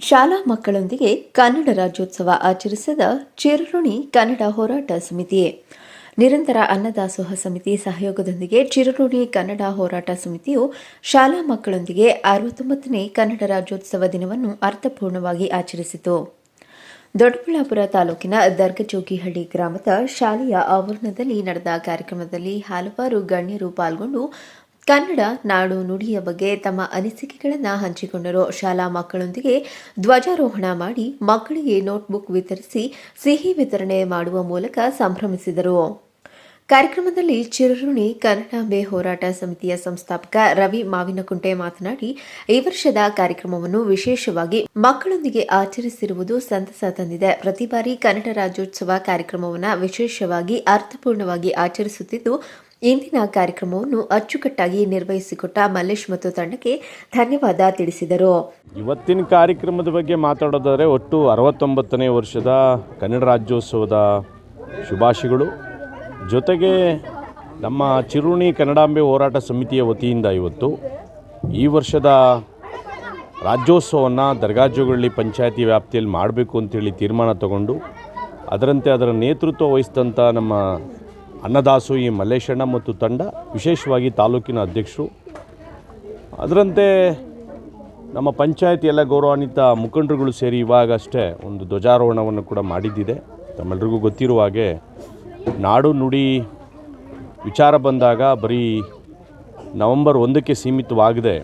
ಶಾಲಾ ಮಕ್ಕಳೊಂದಿಗೆ ಕನ್ನಡ ರಾಜ್ಯೋತ್ಸವ ಆಚರಿಸಿದ ಚಿರಋಣಿ ಕನ್ನಡ ಹೋರಾಟ ಸಮಿತಿ ನಿರಂತರ ಅನ್ನದಾಸೋಹ ಸಮಿತಿ ಸಹಯೋಗದೊಂದಿಗೆ ಚಿರಋಣಿ ಕನ್ನಡ ಹೋರಾಟ ಸಮಿತಿಯು ಶಾಲಾ ಮಕ್ಕಳೊಂದಿಗೆ ಅರವತ್ತೊಂಬತ್ತನೇ ಕನ್ನಡ ರಾಜ್ಯೋತ್ಸವ ದಿನವನ್ನು ಅರ್ಥಪೂರ್ಣವಾಗಿ ಆಚರಿಸಿತು. ದೊಡ್ಡಬಳ್ಳಾಪುರ ತಾಲೂಕಿನ ದರ್ಗಜೋಗಿಹಳ್ಳಿ ಗ್ರಾಮದ ಶಾಲೆಯ ಆವರಣದಲ್ಲಿ ನಡೆದ ಕಾರ್ಯಕ್ರಮದಲ್ಲಿ ಹಲವಾರು ಗಣ್ಯರು ಪಾಲ್ಗೊಂಡು ಕನ್ನಡ ನಾಡು ನುಡಿಯ ಬಗ್ಗೆ ತಮ್ಮ ಅನಿಸಿಕೆಗಳನ್ನು ಹಂಚಿಕೊಂಡರು. ಶಾಲಾ ಮಕ್ಕಳೊಂದಿಗೆ ಧ್ವಜಾರೋಹಣ ಮಾಡಿ ಮಕ್ಕಳಿಗೆ ನೋಟ್ಬುಕ್ ವಿತರಿಸಿ ಸಿಹಿ ವಿತರಣೆ ಮಾಡುವ ಮೂಲಕ ಸಂಭ್ರಮಿಸಿದರು. ಕಾರ್ಯಕ್ರಮದಲ್ಲಿ ಚಿರಋಣಿ ಕನ್ನಡಾಂಬೆ ಹೋರಾಟ ಸಮಿತಿಯ ಸಂಸ್ಥಾಪಕ ರವಿ ಮಾವಿನಕುಂಟೆ ಮಾತನಾಡಿ, ಈ ವರ್ಷದ ಕಾರ್ಯಕ್ರಮವನ್ನು ವಿಶೇಷವಾಗಿ ಮಕ್ಕಳೊಂದಿಗೆ ಆಚರಿಸಿರುವುದು ಸಂತಸ ತಂದಿದೆ. ಪ್ರತಿ ಬಾರಿ ಕನ್ನಡ ರಾಜ್ಯೋತ್ಸವ ಕಾರ್ಯಕ್ರಮವನ್ನು ವಿಶೇಷವಾಗಿ ಅರ್ಥಪೂರ್ಣವಾಗಿ ಆಚರಿಸುತ್ತಿದ್ದು ಇಂದಿನ ಕಾರ್ಯಕ್ರಮವನ್ನು ಅಚ್ಚುಕಟ್ಟಾಗಿ ನಿರ್ವಹಿಸಿಕೊಟ್ಟ ಮಲ್ಲೇಶ್ ಮತ್ತು ತಂಡಕ್ಕೆ ಧನ್ಯವಾದ ತಿಳಿಸಿದರು. ಇವತ್ತಿನ ಕಾರ್ಯಕ್ರಮದ ಬಗ್ಗೆ ಮಾತಾಡೋದಾದರೆ ಒಟ್ಟು ಅರವತ್ತೊಂಬತ್ತನೇ ವರ್ಷದ ಕನ್ನಡ ರಾಜ್ಯೋತ್ಸವದ ಶುಭಾಶಯಗಳು. ಜೊತೆಗೆ ನಮ್ಮ ಚಿರುಣಿ ಕನ್ನಡಾಂಬೆ ಹೋರಾಟ ಸಮಿತಿಯ ವತಿಯಿಂದ ಇವತ್ತು ಈ ವರ್ಷದ ರಾಜ್ಯೋತ್ಸವವನ್ನು ದರ್ಗಾಜುಗಳ್ಳಿ ಪಂಚಾಯತಿ ವ್ಯಾಪ್ತಿಯಲ್ಲಿ ಮಾಡಬೇಕು ಅಂತೇಳಿ ತೀರ್ಮಾನ ತಗೊಂಡು, ಅದರಂತೆ ಅದರ ನೇತೃತ್ವ ವಹಿಸಿದಂಥ ನಮ್ಮ ಅನ್ನದಾಸೋಹಿ ಮಲ್ಲೇಶಣ್ಣ ಮತ್ತು ತಂಡ, ವಿಶೇಷವಾಗಿ ತಾಲೂಕಿನ ಅಧ್ಯಕ್ಷರು. ಅದರಂತೆ ನಮ್ಮ ಪಂಚಾಯತಿ ಎಲ್ಲ ಗೌರವಾನ್ವಿತ ಮುಖಂಡರುಗಳು ಸೇರಿ ಇವಾಗಷ್ಟೇ ಒಂದು ಧ್ವಜಾರೋಹಣವನ್ನು ಕೂಡ ಮಾಡಿದ್ದಿದೆ. ತಮ್ಮೆಲ್ಲರಿಗೂ ಗೊತ್ತಿರುವ ಹಾಗೆ ನಾಡು ನುಡಿ ವಿಚಾರ ಬಂದಾಗ ಬರೀ ನವಂಬರ್ ಒಂದಕ್ಕೆ ಸೀಮಿತವಾಗದೆ.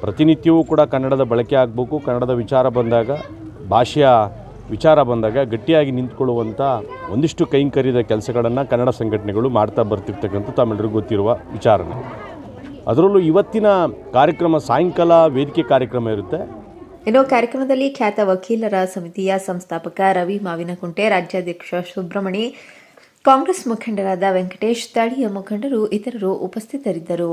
ಪ್ರತಿನಿತ್ಯವೂ ಕೂಡ ಕನ್ನಡದ ಬಳಕೆ ಆಗಬೇಕು, ಕನ್ನಡದ ವಿಚಾರ ಬಂದಾಗ ಭಾಷೆಯ ವಿಚಾರ ಬಂದಾಗ ಗಟ್ಟಿಯಾಗಿ ನಿಂತ್ಕೊಳ್ಳುವಂಥ ಒಂದಿಷ್ಟು ಕೈಂಕರ್ಯದ ಕೆಲಸಗಳನ್ನು ಕನ್ನಡ ಸಂಘಟನೆಗಳು ಮಾಡ್ತಾ ಬರ್ತಿರ್ತಕ್ಕಂಥ ತಮ್ಮೆಲ್ಲರಿಗೂ ಗೊತ್ತಿರುವ ವಿಚಾರನೆ ಅದರಲ್ಲೂ ಇವತ್ತಿನ ಕಾರ್ಯಕ್ರಮ ಸಾಯಂಕಾಲ ವೇದಿಕೆ ಕಾರ್ಯಕ್ರಮ ಇರುತ್ತೆ. ಇನ್ನು ಕಾರ್ಯಕ್ರಮದಲ್ಲಿ ಖ್ಯಾತ ವಕೀಲರ ಸಮಿತಿಯ ಸಂಸ್ಥಾಪಕ ರವಿ ಮಾವಿನಕುಂಟೆ, ರಾಜ್ಯಾಧ್ಯಕ್ಷ ಸುಬ್ರಹ್ಮಣಿ, ಕಾಂಗ್ರೆಸ್ ಮುಖಂಡರಾದ ವೆಂಕಟೇಶ್, ಸ್ಥಳೀಯ ಮುಖಂಡರು, ಇತರರು ಉಪಸ್ಥಿತರಿದ್ದರು.